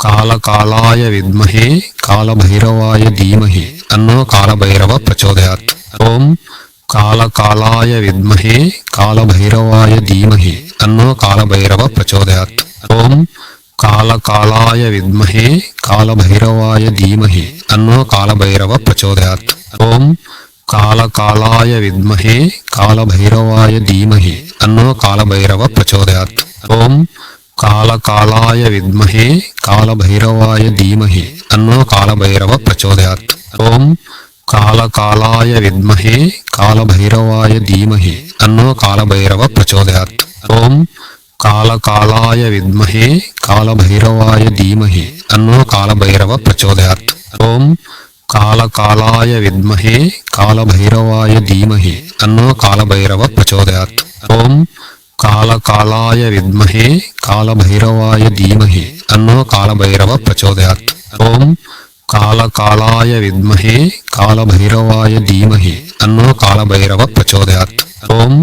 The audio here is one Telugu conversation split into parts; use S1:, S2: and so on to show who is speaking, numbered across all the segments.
S1: కాలకాలాయ విద్మహే కాలభైరవాయ ధీమహి తన్నో కాలభైరవ ప్రచోదయాత్. ఓం కాలకాలాయ విద్మహే కాలభైరవాయ ధీమహి తన్నో కాలభైరవ ప్రచోదయాత్. ఓం కాలకాలాయ విద్మహే కాలభైరవాయ ధీమహి తన్నో కాలభైరవ ప్రచోదయాత్. ఓం కాలకాలాయ విద్మహే కాలభైరవాయ ధీమహి తన్నో కాలభైరవ ప్రచోదయాత్. ఓం కాలకాలాయ విద్మహే కాలభైరవాయ ధీమహి అన్నో కాలభైరవ ప్రచోదయాత్ ఓం కాలకాలాయ విద్మహే కాలభైరవాయ ధీమహి అన్నో కాలభైరవ ప్రచోదయాత్ ఓం కాలకాలాయ విద్మహే కాలభైరవాయ ధీమహి అన్నో కాలభైరవ ప్రచోదయాత్ ఓం కాలకాలాయ విద్మహే కాలభైరవాయ ధీమహి అన్నో కాలభైరవ ప్రచోదయాత్ ఓం కాలకాలాయ విద్మహే కాలభైరవాయ ధీమహి తన్నో కాలభైరవ ప్రచోదయాత్ ఓం కాలకాలాయ విద్మహే కాలభైరవాయ ధీమహి తన్నో కాలభైరవ ప్రచోదయాత్ ఓం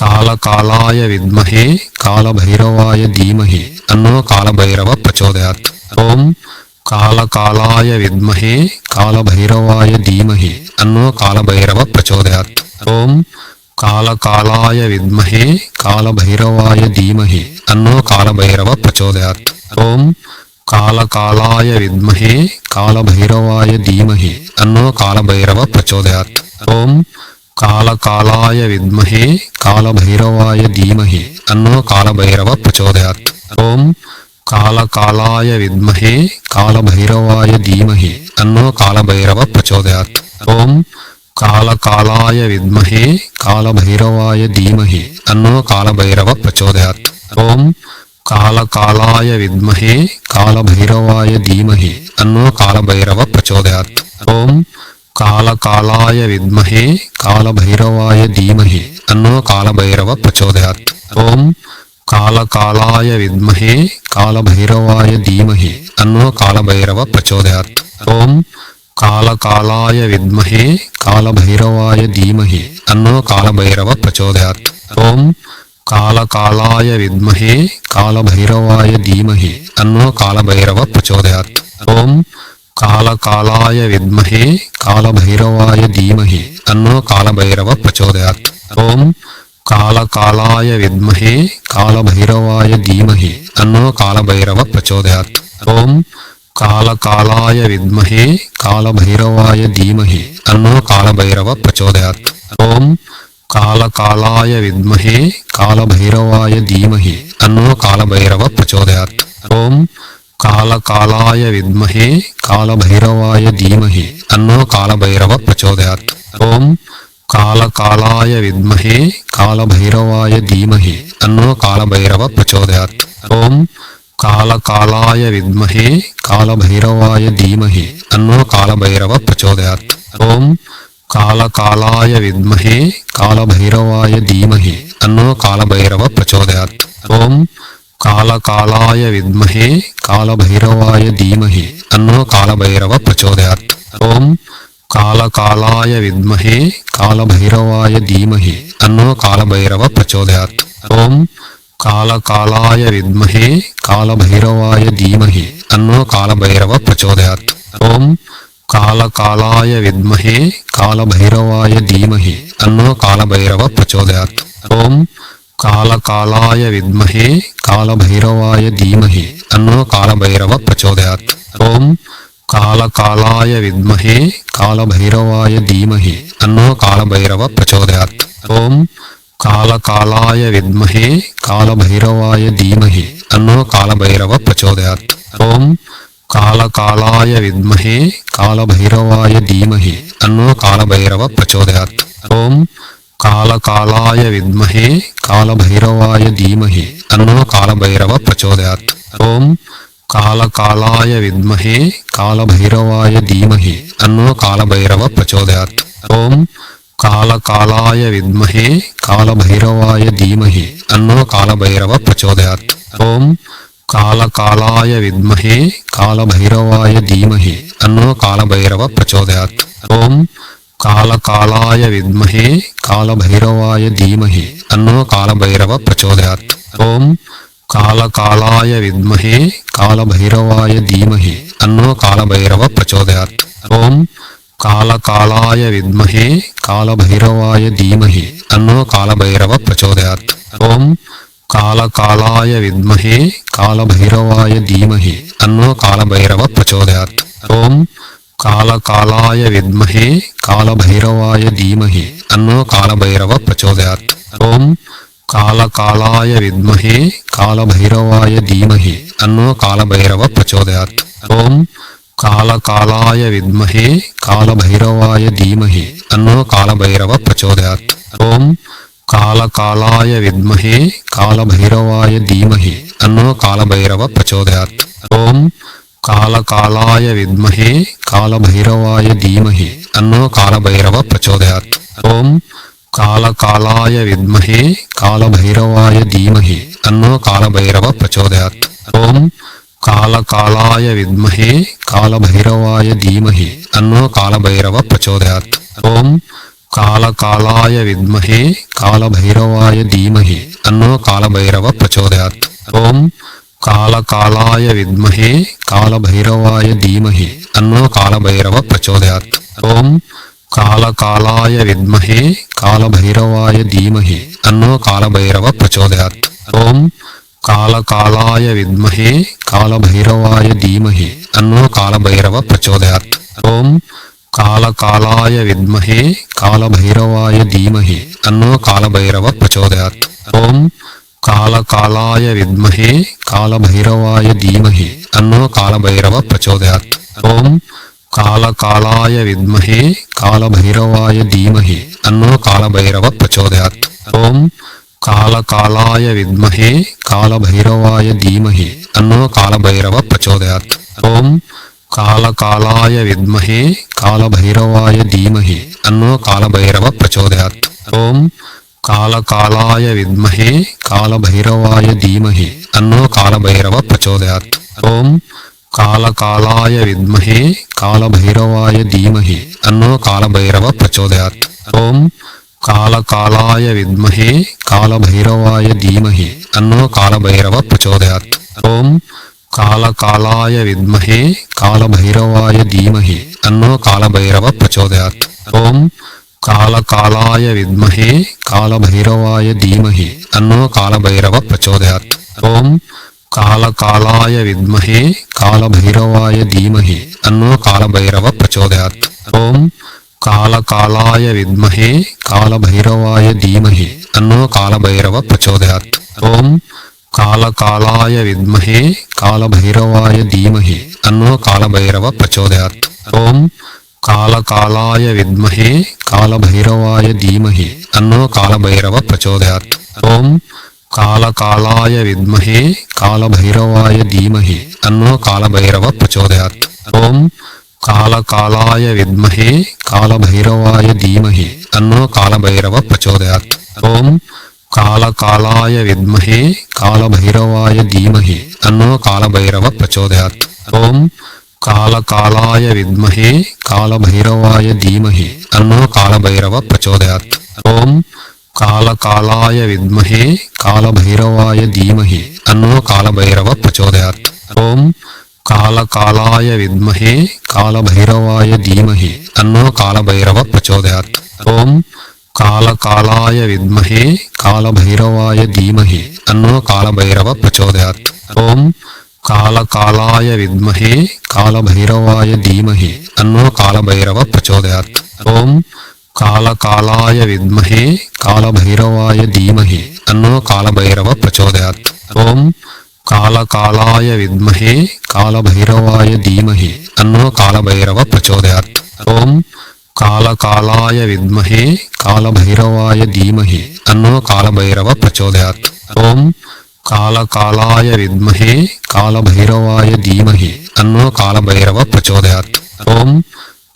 S1: కాలకాలాయ విద్మహే కాలభైరవాయ ధీమహి తన్నో కాలభైరవ ప్రచోదయాత్ ఓం కాలకాలాయ విద్మహే కాలభైరవాయ ధీమహి తన్నో కాలభైరవ ప్రచోదయాత్ ఓం కాలకాలాయ విద్మహే కాలభైరవాయ ధీమహి తన్నో కాలభైరవ ప్రచోదయాత్ ఓం కాలకాలాయ విద్మహే కాలభైరవాయ ధీమహి తన్నో కాలభైరవ ప్రచోదయాత్ ఓం కాలకాలాయ విద్మహే కాలభైరవాయ ధీమహి తన్నో కాలభైరవ ప్రచోదయాత్ ఓం కాలకాలాయ విద్మహే కాలభైరవాయ ధీమహి తన్నో కాలభైరవ ప్రచోదయాత్ ఓం కాలకాలాయ విద్మహే కాలభైరవాయ ధీమహి తన్నో కాలభైరవ ప్రచోదయాత్ ఓం కాలకాలాయ విద్మహే కాలభైరవాయ ధీమహి తన్నో కాలభైరవ ప్రచోదయాత్ ఓం కాలకాలాయ విద్మహే కాలభైరవాయ ధీమహి తన్నో కాలభైరవ ప్రచోదయాత్ ఓం కాలకాలాయ విద్మహే కాలభైరవాయ ధీమహి తన్నో కాలభైరవ ప్రచోదయాత్ ఓం కాలకాలాయ విద్మహే కాలభైరవాయ ధీమహి తన్నో కాలభైరవ ప్రచోదయాత్ ఓం కాలకాలాయ విద్మహే కాలభైరవాయ ధీమహి తన్నో కాలభైరవ ప్రచోదయాత్ ఓం కాలకాలాయ విద్మహే కాలభైరవాయ ధీమహి తన్నో కాలభైరవ ప్రచోదయాత్ ఓం కాలకాలాయ విద్మహే కాలభైరవాయ ధీమహి తన్నో కాలభైరవ ప్రచోదయాత్ ఓం కాలకాలాయ విద్మహే కాలభైరవాయ ధీమహి తన్నో కాలభైరవ ప్రచోదయాత్ ఓం కాలకాలాయ విద్మహే కాలభైరవాయ ధీమహి తన్నో కాలభైరవ ప్రచోదయాత్ ఓం కాలకాలాయ విద్మహే కాలభైరవాయ ధీమహి తన్నో కాలభైరవ ప్రచోదయాత్ ఓం కాలకాలాయ విద్మహే కాలభైరవాయ ధీమహి తన్నో కాలభైరవ ప్రచోదయాత్ ఓం కాలకాలాయ విద్మహే కాలభైరవాయ ధీమహి తన్నో కాలభైరవ ప్రచోదయాత్ ఓం కాలకాలాయ విద్మహే కాలభైరవాయ ధీమహి తన్నో కాలభైరవ ప్రచోదయాత్ ఓం కాలకాలాయ విద్మహే కాలభైరవాయ ధీమహి తన్నో కాలభైరవ ప్రచోదయాత్ ఓం కాలకాలాయ విద్మహే కాలభైరవాయ ధీమహి తన్నో కాలభైరవ ప్రచోదయాత్ ఓం కాలకాలాయ విద్మహే కాలభైరవాయ ధీమహి తన్నో కాలభైరవ ప్రచోదయాత్ ఓం కాలకాలాయ విద్మహే కాలభైరవాయ ధీమహి తన్నో కాలభైరవ ప్రచోదయాత్ ఓం కాలకాలాయ విద్మహే కాలభైరవాయ ధీమహి తన్నో కాలభైరవ ప్రచోదయాత్ ఓం కాలకాలాయ విద్మహే కాలభైరవాయ ధీమహి తన్నో కాలభైరవ ప్రచోదయాత్ ఓం కాలకాలాయ విద్మహే కాలభైరవాయ ధీమహి అన్నో కాలభైరవ ప్రచోదయాత్. ఓం కాలకాలాయ విద్మహే కాలభైరవాయ ధీమహి అన్నో కాలభైరవ ప్రచోదయాత్. ఓం కాలకాలాయ విద్మహే కాలభైరవాయ ధీమహి అన్నో కాలభైరవ ప్రచోదయాత్. ఓం కాలకాలాయ విద్మహే కాలభైరవాయ ధీమహి అన్నో కాలభైరవ ప్రచోదయాత్. ఓం కాలకాలాయ విద్మహే కాలభైరవాయ ధీమహి అన్నో కాలభైరవ ప్రచోదయాత్ ఓం కాలకాలాయ విద్మహే కాలభైరవాయ ధీమహి అన్నో కాలభైరవ ప్రచోదయాత్ ఓం కాలకాలాయ విద్మహే కాలభైరవాయ ధీమహి అన్నో కాలభైరవ ప్రచోదయాత్ ఓం కాలకాలాయ విద్మహే కాలభైరవాయ ధీమహి అన్నో కాలభైరవ ప్రచోదయాత్ ఓం కాలకాలాయ విద్మహే కాలభైరవాయ ధీమహి తన్నో కాలభైరవ ప్రచోదయాత్ ఓం కాలకాలాయ విద్మహే కాలభైరవాయ ధీమహి తన్నో కాలభైరవ ప్రచోదయాత్ ఓం కాలకాలాయ విద్మహే కాలభైరవాయ ధీమహి తన్నో కాలభైరవ ప్రచోదయాత్ ఓం కాలకాలాయ విద్మహే కాలభైరవాయ ధీమహి తన్నో కాలభైరవ ప్రచోదయాత్ ఓం కాలకాలాయ విద్మహే కాలభైరవాయ ధీమహి అన్నో కాలభైరవ ప్రచోదయాత్ ఓం కాలకాలాయ విద్మహే కాలభైరవాయ ధీమహి అన్నో కాలభైరవ ప్రచోదయాత్ ఓం కాలకాలాయ విద్మహే కాలభైరవాయ ధీమహి అన్నో కాలభైరవ ప్రచోదయాత్ ఓం కాలకాలాయ విద్మహే కాలభైరవాయ ధీమహి అన్నో కాలభైరవ ప్రచోదయాత్ ఓం కాలకాలాయ విద్మహే కాలభైరవాయ ధీమహి తన్నో కాలభైరవ ప్రచోదయాత్ ఓం కాలకాలాయ విద్మహే కాలభైరవాయ ధీమహి తన్నో కాలభైరవ ప్రచోదయాత్ ఓం కాలకాలాయ విద్మహే కాలభైరవాయ ధీమహి తన్నో కాలభైరవ ప్రచోదయాత్ ఓం కాలకాలాయ విద్మహే కాలభైరవాయ ధీమహి తన్నో కాలభైరవ ప్రచోదయాత్ ఓం కాలకాలాయ విద్మహే కాలభైరవాయ ధీమహి తన్నో కాలభైరవ ప్రచోదయాత్ ఓం కాలకాలాయ విద్మహే కాలభైరవాయ ధీమహి తన్నో కాలభైరవ ప్రచోదయాత్ ఓం కాలకాలాయ విద్మహే కాలభైరవాయ ధీమహి తన్నో కాలభైరవ ప్రచోదయాత్ ఓం కాలకాలాయ విద్మహే కాలభైరవాయ ధీమహి తన్నో కాలభైరవ ప్రచోదయాత్ ఓం కాలకాలాయ విద్మహే కాలభైరవాయ ధీమహి తన్నో కాలభైరవ ప్రచోదయాత్ ఓం కాలకాలాయ విద్మహే కాలభైరవాయ ధీమహి తన్నో కాలభైరవ ప్రచోదయాత్ ఓం కాలకాలాయ విద్మహే కాలభైరవాయ ధీమహి తన్నో కాలభైరవ ప్రచోదయాత్ ఓం కాలకాలాయ విద్మహే కాలభైరవాయ ధీమహి తన్నో కాలభైరవ ప్రచోదయాత్ ఓం కాలకాలాయ విద్మహే కాలభైరవాయ ధీమహి తన్నో కాలభైరవ ప్రచోదయాత్ ఓం కాలకాలాయ విద్మహే కాలభైరవాయ ధీమహి తన్నో కాలభైరవ ప్రచోదయాత్ ఓం కాలకాలాయ విద్మహే కాలభైరవాయ ధీమహి తన్నో కాలభైరవ ప్రచోదయాత్ ఓం కాలకాలాయ విద్మహే కాలభైరవాయ ధీమహి తన్నో కాలభైరవ ప్రచోదయాత్ ఓం కాలకాలాయ విద్మహే కాలభైరవాయ ధీమహి తన్నో కాలభైరవ ప్రచోదయాత్ ఓం కాలకాలాయ విద్మహే కాలభైరవాయ ధీమహి తన్నో కాలభైరవ ప్రచోదయాత్ ఓం కాలకాలాయ విద్మహే కాలభైరవాయ ధీమహి తన్నో కాలభైరవ ప్రచోదయాత్ ఓం కాలకాలాయ విద్మహే కాలభైరవాయ ధీమహి తన్నో కాలభైరవ ప్రచోదయాత్ ఓం కాలకాలాయ విద్మహే కాలభైరవాయ ధీమహి తన్నో కాలభైరవ ప్రచోదయాత్ ఓం కాలకాలాయ విద్మహే కాలభైరవాయ ధీమహి తన్నో కాలభైరవ ప్రచోదయాత్ ఓం కాలకాలాయ విద్మహే కాలభైరవాయ ధీమహి తన్నో కాలభైరవ ప్రచోదయాత్ ఓం కాలకాలాయ విద్మహే కాలభైరవాయ ధీమహి తన్నో కాలభైరవ ప్రచోదయాత్ ఓం కాలకాలాయ విద్మహే కాలభైరవాయ ధీమహి తన్నో కాలభైరవ ప్రచోదయాత్ ఓం కాలకాలాయ విద్మహే కాలభైరవాయ ధీమహి తన్నో కాలభైరవ ప్రచోదయాత్ ఓం కాలకాలాయ విద్మహే కాలభైరవాయ ధీమహి తన్నో కాలభైరవ ప్రచోదయాత్ ఓం కాలకాలాయ విద్మహే కాలభైరవాయ ధీమహి తన్నో కాలభైరవ ప్రచోదయాత్ ఓం కాలకాలాయ విద్మహే కాలభైరవాయ ధీమహి తన్నో కాలభైరవ ప్రచోదయాత్ ఓం కాలకాలాయ విద్మహే కాలభైరవాయ ధీమహి తన్నో కాలభైరవ ప్రచోదయాత్ ఓం కాలకాలాయ విద్మహే కాలభైరవాయ ధీమహి తన్నో కాలభైరవ ప్రచోదయాత్ ఓం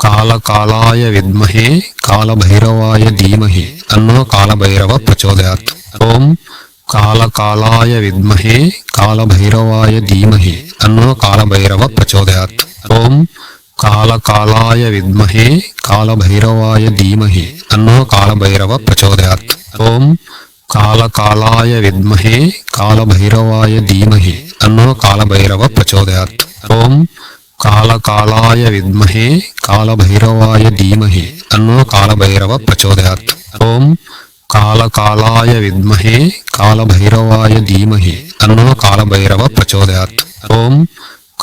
S1: కాలకాలాయ విద్మహే కాలభైరవాయ ధీమహి తన్నో కాలభైరవ ప్రచోదయాత్ ఓం కాలకాలాయ విద్మహే కాలభైరవాయ ధీమహి తన్నో కాలభైరవ ప్రచోదయాత్ ఓం కాలకాలాయ విద్మహే కాలభైరవాయ ధీమహి తన్నో కాలభైరవ ప్రచోదయాత్ ఓం కాలకాలాయ విద్మహే కాలభైరవాయ ధీమహి తన్నో కాలభైరవ ప్రచోదయాత్ ఓం కాలకాలాయ విద్మహే కాలభైరవాయ ధీమహి తన్నో కాలభైరవ ప్రచోదయాత్ ఓం కాలకాలాయ విద్మహే కాలభైరవాయ ధీమహి తన్నో కాలభైరవ ప్రచోదయాత్ ఓం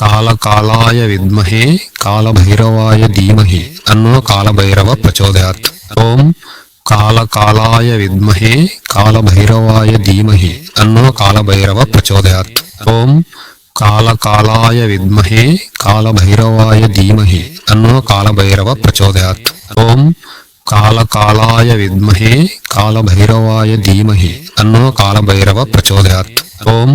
S1: కాలకాలాయ విద్మహే కాలభైరవాయ ధీమహి తన్నో కాలభైరవ ప్రచోదయాత్ ఓం కాలకాలాయ విద్మహే కాలభైరవాయ ధీమహి తన్నో కాలభైరవ ప్రచోదయాత్ ఓం కాలకాలాయ విద్మహే కాలభైరవాయ ధీమహి తన్నో కాలభైరవ ప్రచోదయాత్ ఓం కాలకాలాయ విద్మహే కాలభైరవాయ ధీమహి తన్నో కాలభైరవ ప్రచోదయాత్ ఓం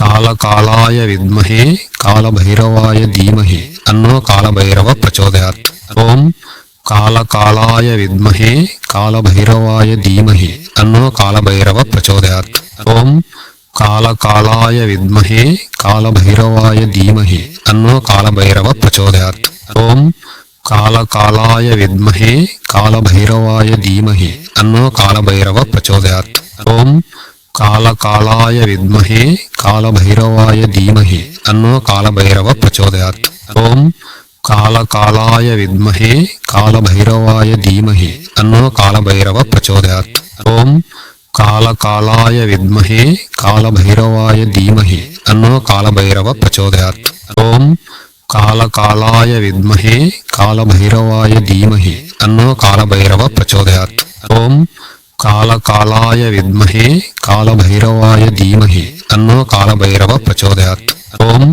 S1: కాలకాలాయ విద్మహే కాలభైరవాయ ధీమహి తన్నో కాలభైరవ ప్రచోదయాత్ ఓం కాలకాలాయ విద్మహే కాలభైరవాయ ధీమహి తన్నో కాలభైరవ ప్రచోదయాత్ ఓం కాలకాలాయ విద్మహే కాలభైరవాయ ధీమహి తన్నో కాలభైరవ ప్రచోదయాత్ ఓం కాలకాలాయ విద్మహే కాలభైరవాయ ధీమహి అన్నో కాలభైరవ ప్రచోదయాత్ ఓం కాలకాలాయ విద్మహే కాలభైరవాయ ధీమహి అన్నో కాలభైరవ ప్రచోదయాత్ ఓం కాలకాలాయ విద్మహే కాలభైరవాయ ధీమహి అన్నో కాలభైరవ ప్రచోదయాత్ ఓం కాలకాలాయ విద్మహే కాలభైరవాయ ధీమహి అన్నో కాలభైరవ ప్రచోదయాత్ ఓం కాలకాలాయ విద్మహే కాలభైరవాయ ధీమహి అన్నో కాలభైరవ ప్రచోదయాత్ ఓం కాలకాలాయ విద్మహే కాలభైరవాయ ధీమహి అన్నో కాలభైరవ ప్రచోదయాత్ ఓం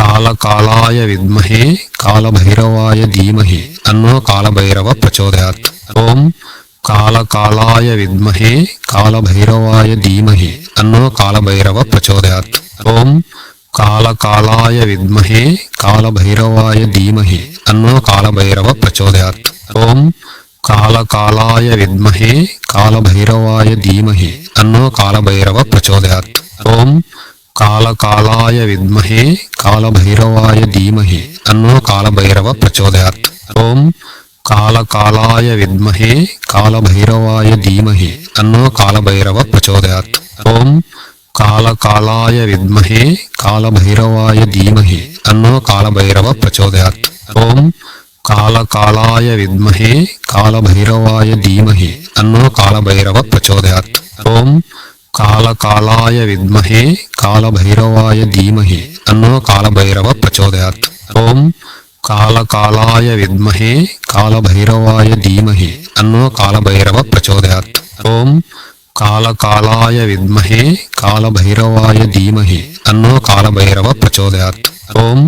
S1: కాలకాలాయ విద్మహే కాలభైరవాయ ధీమహి అన్నో కాలభైరవ ప్రచోదయాత్ ఓం కాలకాలాయ విద్మహే కాలభైరవాయ ధీమహి అన్నో కాలభైరవ ప్రచోదయాత్ ఓం కాలకాలాయ విద్మహే కాలభైరవాయ ధీమహి అన్నో కాలభైరవ ప్రచోదయాత్ ఓం కాలకాలాయ విద్మహే కాలభైరవాయ ధీమహి అన్నో కాలభైరవ ప్రచోదయాత్ ఓం కాలకాలాయ విద్మహే కాలభైరవాయ ధీమహి అన్నో కాలభైరవ ప్రచోదయాత్ ఓం కాలకాలాయ విద్మహే కాలభైరవాయ ధీమహి అన్నో కాలభైరవ ప్రచోదయాత్ ఓం కాలకాలాయ విద్మహే కాలభైరవాయ ధీమహి అన్నో కాలభైరవ ప్రచోదయాత్ ఓం కాలకాలాయ విద్మహే కాలభైరవాయ ధీమహి అన్నో కాలభైరవ ప్రచోదయాత్ ఓం కాలకాలాయ విద్మహే కాలభైరవాయ ధీమహి అన్నో కాలభైరవ ప్రచోదయాత్ ఓం కాలకాలాయ విద్మహే కాలభైరవాయ ధీమహి అన్నో కాలభైరవ ప్రచోదయాత్ ఓం కాలకాలాయ విద్మహే కాలభైరవాయ ధీమహి తన్నో కాలభైరవ ప్రచోదయాత్ ఓం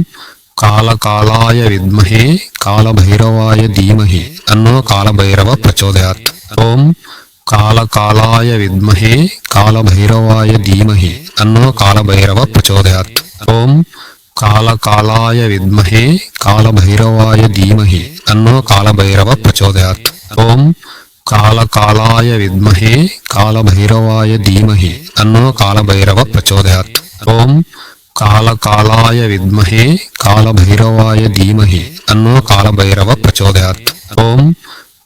S1: కాలకాలాయ విద్మహే కాలభైరవాయ ధీమహి తన్నో కాలభైరవ ప్రచోదయాత్ ఓం కాలకాలాయ విద్మహే కాలభైరవాయ ధీమహి తన్నో కాలభైరవ ప్రచోదయాత్ ఓం కాలకాలాయ విద్మహే కాలభైరవాయ ధీమహి తన్నో కాలభైరవ ప్రచోదయాత్ ఓం కాలకాలాయ విద్మహే కాలభైరవాయ ధీమహి తన్నో కాలభైరవ ప్రచోదయాత్ ఓం కాలకాలాయ విద్మహే కాలభైరవాయ ధీమహి తన్నో కాలభైరవ ప్రచోదయాత్ ఓం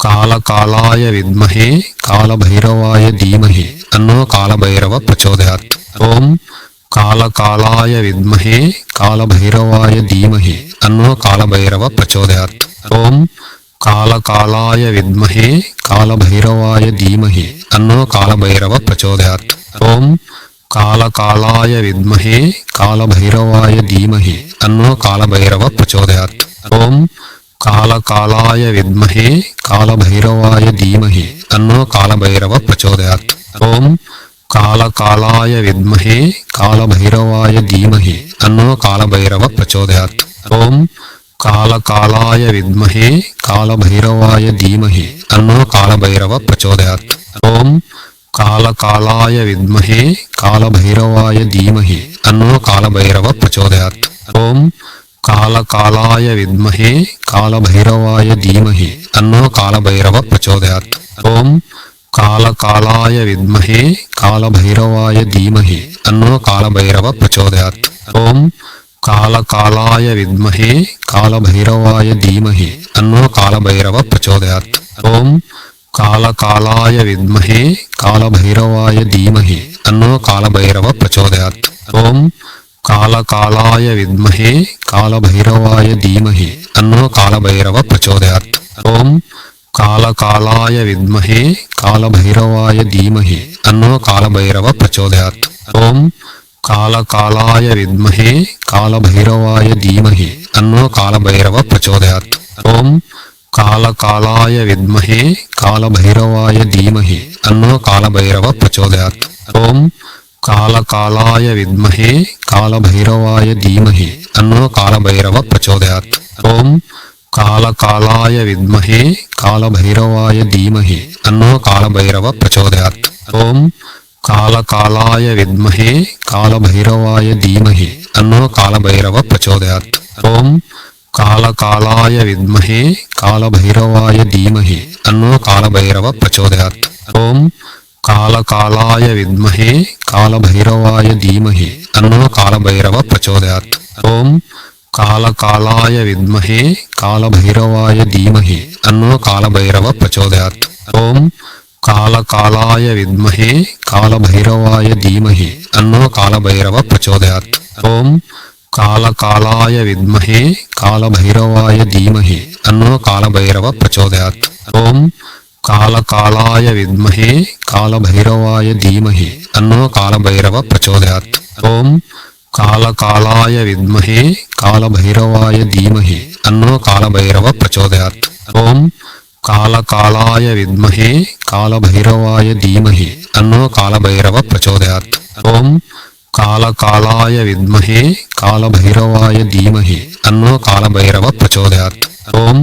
S1: కాలకాలాయ విద్మహే కాలభైరవాయ ధీమహి తన్నో కాలభైరవ ప్రచోదయాత్ ఓం కాలకాలాయ విద్మహే కాలభైరవాయ ధీమహి తన్నో కాలభైరవ ప్రచోదయాత్ ఓం కాలకాలాయ విద్మహే కాలభైరవాయ ధీమహి అన్నో కాలభైరవ ప్రచోదయాత్ ఓం కాలకాలాయ విద్మహే కాలభైరవాయ ధీమహి అన్నో కాలభైరవ ప్రచోదయాత్ ఓం కాలకాలాయ విద్మహే కాలభైరవాయ ధీమహి అన్నో కాలభైరవ ప్రచోదయాత్ ఓం కాలకాలాయ విద్మహే కాలభైరవాయ ధీమహి అన్నో కాలభైరవ ప్రచోదయాత్ ఓం కాలకాలాయ విద్మహే కాలభైరవాయ ధీమహి తన్నో కాలభైరవ ప్రచోదయాత్ ఓం కాలకాలాయ విద్మహే కాలభైరవాయ ధీమహి తన్నో కాలభైరవ ప్రచోదయాత్ ఓం కాలకాలాయ విద్మహే కాలభైరవాయ ధీమహి తన్నో కాలభైరవ ప్రచోదయాత్ ఓం కాలకాలాయ విద్మహే కాలభైరవాయ ధీమహి తన్నో కాలభైరవ ప్రచోదయాత్ ఓం కాలకాలాయ విద్మహే కాలభైరవాయ ధీమహి తన్నో కాలభైరవ ప్రచోదయాత్ ఓం కాలకాలాయ విద్మహే కాలభైరవాయ ధీమహి తన్నో కాలభైరవ ప్రచోదయాత్ ఓం కాలకాలాయ విద్మహే కాలభైరవాయ ధీమహి తన్నో కాలభైరవ ప్రచోదయాత్ ఓం కాలకాలాయ విద్మహే కాలభైరవాయ ధీమహి తన్నో కాలభైరవ ప్రచోదయాత్ ఓం కాలకాలాయ విద్మహే కాలభైరవాయ ధీమహి అన్నో కాలభైరవ ప్రచోదయాత్ ఓం కాలకాలాయ విద్మహే కాలభైరవాయ ధీమహి అన్నో కాలభైరవ ప్రచోదయాత్ ఓం కాలకాలాయ విద్మహే కాలభైరవాయ ధీమహి అన్నో కాలభైరవ ప్రచోదయాత్ ఓం కాలకాలాయ విద్మహే కాలభైరవాయ ధీమహి అన్నో కాలభైరవ ప్రచోదయాత్ ఓం కాలకాలాయ విద్మహే కాలభైరవాయ ధీమహి తన్నో కాలభైరవ ప్రచోదయాత్ ఓం కాలకాలాయ విద్మహే కాలభైరవాయ ధీమహి తన్నో కాలభైరవ ప్రచోదయాత్ ఓం కాలకాలాయ విద్మహే కాలభైరవాయ ధీమహి తన్నో కాలభైరవ ప్రచోదయాత్ ఓం కాలకాలాయ విద్మహే కాలభైరవాయ ధీమహి తన్నో కాలభైరవ ప్రచోదయాత్ ఓం కాలకాలాయ విద్మహే కాలభైరవాయ ధీమహి అన్నో కాలభైరవ ప్రచోదయాత్ ఓం కాలకాలాయ విద్మహే కాలభైరవాయ ధీమహి అన్నో కాలభైరవ ప్రచోదయాత్ ఓం కాలకాలాయ విద్మహే కాలభైరవాయ ధీమహి అన్నో కాలభైరవ ప్రచోదయాత్ ఓం కాలకాలాయ విద్మహే కాలభైరవాయ ధీమహి అన్నో కాలభైరవ ప్రచోదయాత్ ఓం కాలకాలాయ విద్మహే కాలభైరవాయ ధీమహి తన్నో కాలభైరవ ప్రచోదయాత్ ఓం కాలకాలాయ విద్మహే కాలభైరవాయ ధీమహి తన్నో కాలభైరవ ప్రచోదయాత్ ఓం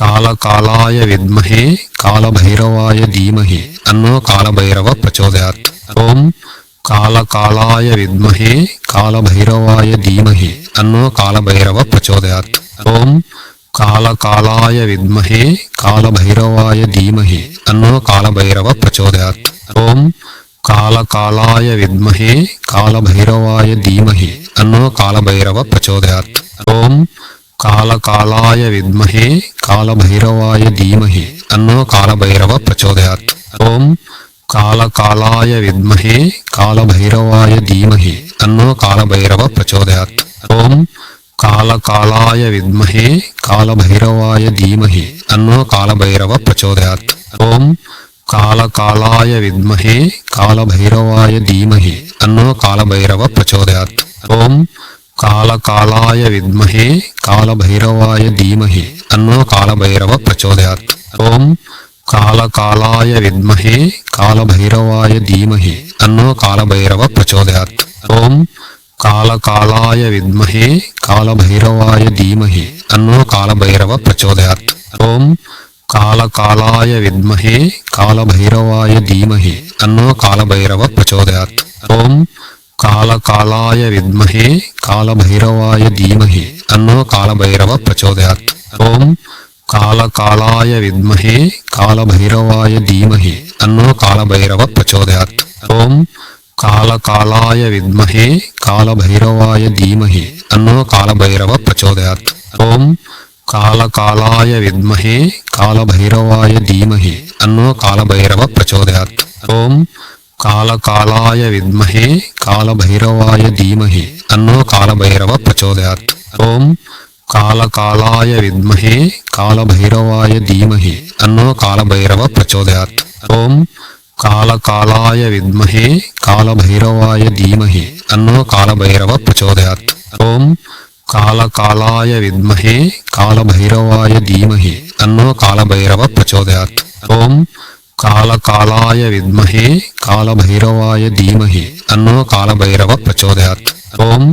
S1: కాలకాలాయ విద్మహే కాలభైరవాయ ధీమహి తన్నో కాలభైరవ ప్రచోదయాత్ ఓం కాలకాలాయ విద్మహే కాలభైరవాయ ధీమహి తన్నో కాలభైరవ ప్రచోదయాత్ ఓం కాలకాలాయ విద్మహే కాలభైరవాయ ధీమహి అన్నో కాలభైరవ ప్రచోదయాత్ ఓం కాలకాలాయ విద్మహే కాలభైరవాయ ధీమహి అన్నో కాలభైరవ ప్రచోదయాత్ ఓం కాలకాలాయ విద్మహే కాలభైరవాయ ధీమహి అన్నో కాలభైరవ ప్రచోదయాత్ ఓం కాలకాలాయ విద్మహే కాలభైరవాయ ధీమహి అన్నో కాలభైరవ ప్రచోదయాత్ ఓం కాలకాలాయ విద్మహే కాలభైరవాయ ధీమహి తన్నో కాలభైరవ ప్రచోదయాత్ ఓం కాలకాలాయ విద్మహే కాలభైరవాయ ధీమహి తన్నో కాలభైరవ ప్రచోదయాత్ ఓం కాలకాలాయ విద్మహే కాలభైరవాయ ధీమహి తన్నో కాలభైరవ ప్రచోదయాత్ ఓం కాలకాలాయ విద్మహే కాలభైరవాయ ధీమహి తన్నో కాలభైరవ ప్రచోదయాత్ ఓం కాలకాలాయ విద్మహే కాలభైరవాయ ధీమహి తన్నో కాలభైరవ ప్రచోదయాత్. ఓం కాలకాలాయ విద్మహే కాలభైరవాయ ధీమహి తన్నో కాలభైరవ ప్రచోదయాత్. ఓం కాలకాలాయ విద్మహే కాలభైరవాయ ధీమహి తన్నో కాలభైరవ ప్రచోదయాత్. ఓం కాలకాలాయ విద్మహే కాలభైరవాయ ధీమహి తన్నో కాలభైరవ ప్రచోదయాత్. ఓం కాలకాలాయ విద్మహే కాలభైరవాయ ధీమహి తన్నో కాలభైరవ ప్రచోదయాత్ ఓం కాలకాలాయ విద్మహే కాలభైరవాయ ధీమహి తన్నో కాలభైరవ ప్రచోదయాత్ ఓం కాలకాలాయ విద్మహే కాలభైరవాయ ధీమహి తన్నో కాలభైరవ ప్రచోదయాత్ ఓం కాలకాలాయ విద్మహే కాలభైరవాయ ధీమహి తన్నో కాలభైరవ ప్రచోదయాత్ ఓం కాలకాలాయ విద్మహే కాలభైరవాయ ధీమహి తన్నో కాలభైరవ ప్రచోదయాత్ ఓం కాలకాలాయ విద్మహే కాలభైరవాయ ధీమహి తన్నో కాలభైరవ ప్రచోదయాత్ ఓం కాలకాలాయ విద్మహే కాలభైరవాయ ధీమహి తన్నో కాలభైరవ ప్రచోదయాత్ ఓం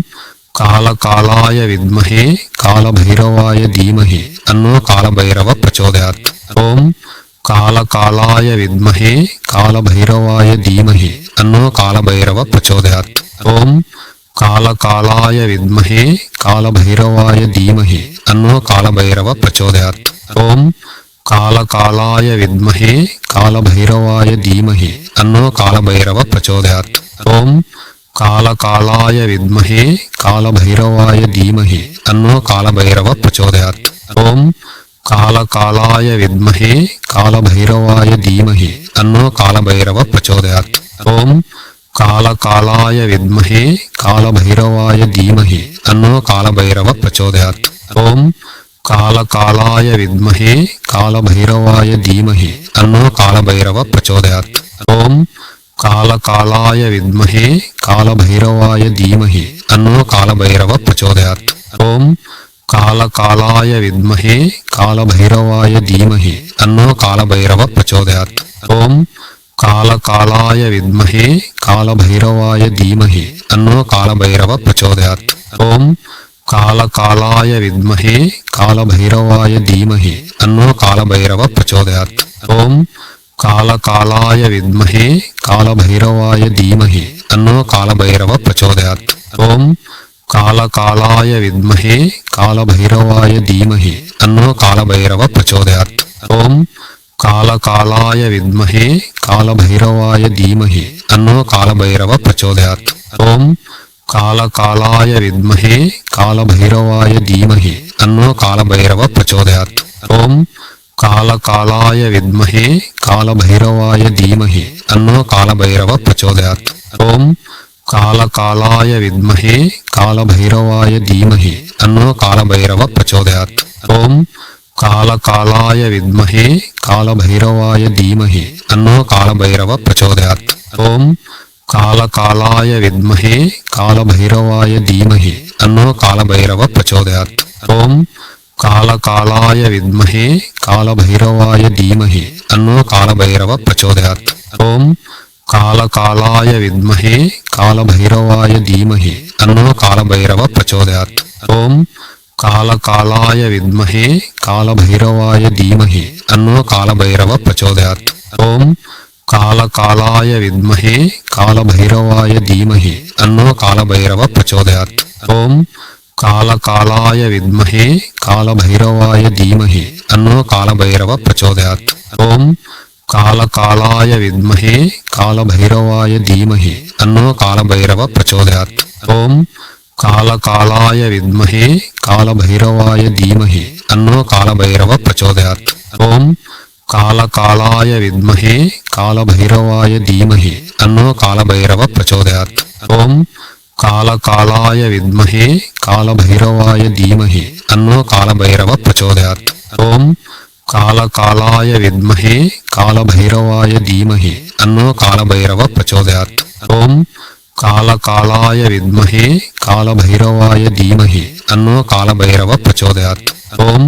S1: కాలకాలాయ విద్మహే కాలభైరవాయ ధీమహి తన్నో కాలభైరవ ప్రచోదయాత్ ఓం కాలకాలాయ విద్మహే కాలభైరవాయ ధీమహి అన్నో కాలభైరవ ప్రచోదయాత్ ఓం కాలకాలాయ విద్మహే కాలభైరవాయ ధీమహి అన్నో కాలభైరవ ప్రచోదయాత్ ఓం కాలకాలాయ విద్మహే కాలభైరవాయ ధీమహి అన్నో కాలభైరవ ప్రచోదయాత్ ఓం కాలకాలాయ విద్మహే కాలభైరవాయ ధీమహి అన్నో కాలభైరవ ప్రచోదయాత్ ఓం కాలకాలాయ విద్మహే కాలభైరవాయ ధీమహి తన్నో కాలభైరవ ప్రచోదయాత్ ఓం కాలకాలాయ విద్మహే కాలభైరవాయ ధీమహి తన్నో కాలభైరవ ప్రచోదయాత్ ఓం కాలకాలాయ విద్మహే కాలభైరవాయ ధీమహి తన్నో కాలభైరవ ప్రచోదయాత్ ఓం కాలకాలాయ విద్మహే కాలభైరవాయ ధీమహి తన్నో కాలభైరవ ప్రచోదయాత్ ఓం కాలకాలాయ విద్మహే కాలభైరవాయ ధీమహి తన్నో కాలభైరవ ప్రచోదయాత్ ఓం కాలకాలాయ విద్మహే కాలభైరవాయ ధీమహి తన్నో కాలభైరవ ప్రచోదయాత్ ఓం కాలకాలాయ విద్మహే కాలభైరవాయ ధీమహి తన్నో కాలభైరవ ప్రచోదయాత్ ఓం కాలకాలాయ విద్మహే కాలభైరవాయ ధీమహి తన్నో కాలభైరవ ప్రచోదయాత్ ఓం కాలకాలాయ విద్మహే కాలభైరవాయ ధీమహి తన్నో కాలభైరవ ప్రచోదయాత్ ఓం కాలకాలాయ విద్మహే కాలభైరవాయ ధీమహి తన్నో కాలభైరవ ప్రచోదయాత్ ఓం కాలకాలాయ విద్మహే కాలభైరవాయ ధీమహి తన్నో కాలభైరవ ప్రచోదయాత్ ఓం కాలకాలాయ విద్మహే కాలభైరవాయ ధీమహి తన్నో కాలభైరవ ప్రచోదయాత్ ఓం కాలకాలాయ విద్మహే కాలభైరవాయ ధీమహి తన్నో కాలభైరవ ప్రచోదయాత్ ఓం కాలకాలాయ విద్మహే కాలభైరవాయ ధీమహి తన్నో కాలభైరవ ప్రచోదయాత్ ఓం కాలకాలాయ విద్మహే కాలభైరవాయ ధీమహి తన్నో కాలభైరవ ప్రచోదయాత్ ఓం కాలకాలాయ విద్మహే కాలభైరవాయ ధీమహి తన్నో కాలభైరవ ప్రచోదయాత్ ఓం కాలకాలాయ విద్మహే కాలభైరవాయ ధీమహి తన్నో కాలభైరవ ప్రచోదయాత్. ఓం కాలకాలాయ విద్మహే కాలభైరవాయ ధీమహి తన్నో కాలభైరవ ప్రచోదయాత్. ఓం కాలకాలాయ విద్మహే కాలభైరవాయ ధీమహి తన్నో కాలభైరవ ప్రచోదయాత్. ఓం కాలకాలాయ విద్మహే కాలభైరవాయ ధీమహి తన్నో కాలభైరవ ప్రచోదయాత్. ఓం కాలకాలాయ విద్మహే కాలభైరవాయ ధీమహి తన్నో కాలభైరవ ప్రచోదయాత్ ఓం కాలకాలాయ విద్మహే కాలభైరవాయ ధీమహి తన్నో కాలభైరవ ప్రచోదయాత్ ఓం కాలకాలాయ విద్మహే కాలభైరవాయ ధీమహి తన్నో కాలభైరవ ప్రచోదయాత్ ఓం కాలకాలాయ విద్మహే కాలభైరవాయ ధీమహి తన్నో కాలభైరవ ప్రచోదయాత్ ఓం కాలకాలాయ విద్మహే కాలభైరవాయ ధీమహి అన్నో కాలభైరవ ప్రచోదయాత్ ఓం కాలకాలాయ విద్మహే కాలభైరవాయ ధీమహి అన్నో కాలభైరవ ప్రచోదయాత్ ఓం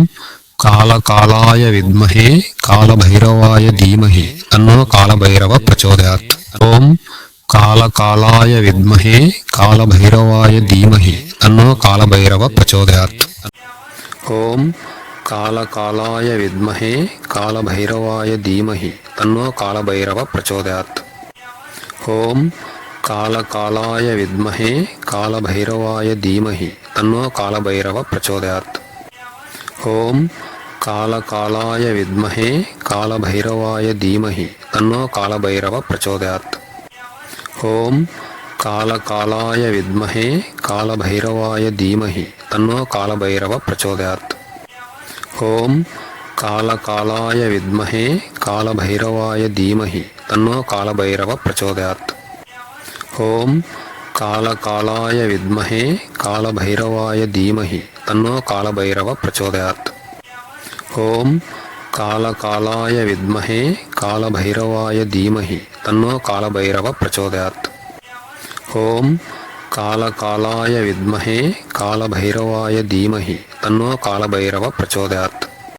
S1: కాలకాలాయ విద్మహే కాలభైరవాయ ధీమహి అన్నో కాలభైరవ ప్రచోదయాత్ ఓం కాలకాలాయ విద్మహే కాలభైరవాయ ధీమహి అన్నో కాలభైరవ ప్రచోదయాత్ ఓం కాళకాళాయ విద్మహే కాళభైరవాయ ధీమహి తన్నో కాళభైరవ ప్రచోదయాత్ ఓం కాళకాళాయ విద్మహే కాళభైరవాయ ధీమహి తన్నో కాళభైరవ ప్రచోదయాత్ ఓం కాళకాళాయ విద్మహే కాళభైరవాయ ధీమహి తన్నో కాళభైరవ ప్రచోదయాత్ ఓం కాళకాళాయ విద్మహే కాళభైరవాయ ధీమహి తన్నో కాళభైరవ ప్రచోదయాత్ ఓం కాలకాలాయ విద్మహే కాలభైరవాయ ధీమహి తన్నో కాలభైరవ ప్రచోదయాత్. ఓం కాలకాలాయ విద్మహే కాలభైరవాయ ధీమహి తన్నో కాలభైరవ ప్రచోదయాత్. ఓం కాలకాలాయ విద్మహే కాలభైరవాయ ధీమహి తన్నో కాలభైరవ ప్రచోదయాత్. ఓం కాలకాలాయ విద్మహే కాలభైరవాయ ధీమహి తన్నో కాలభైరవ ప్రచోదయాత్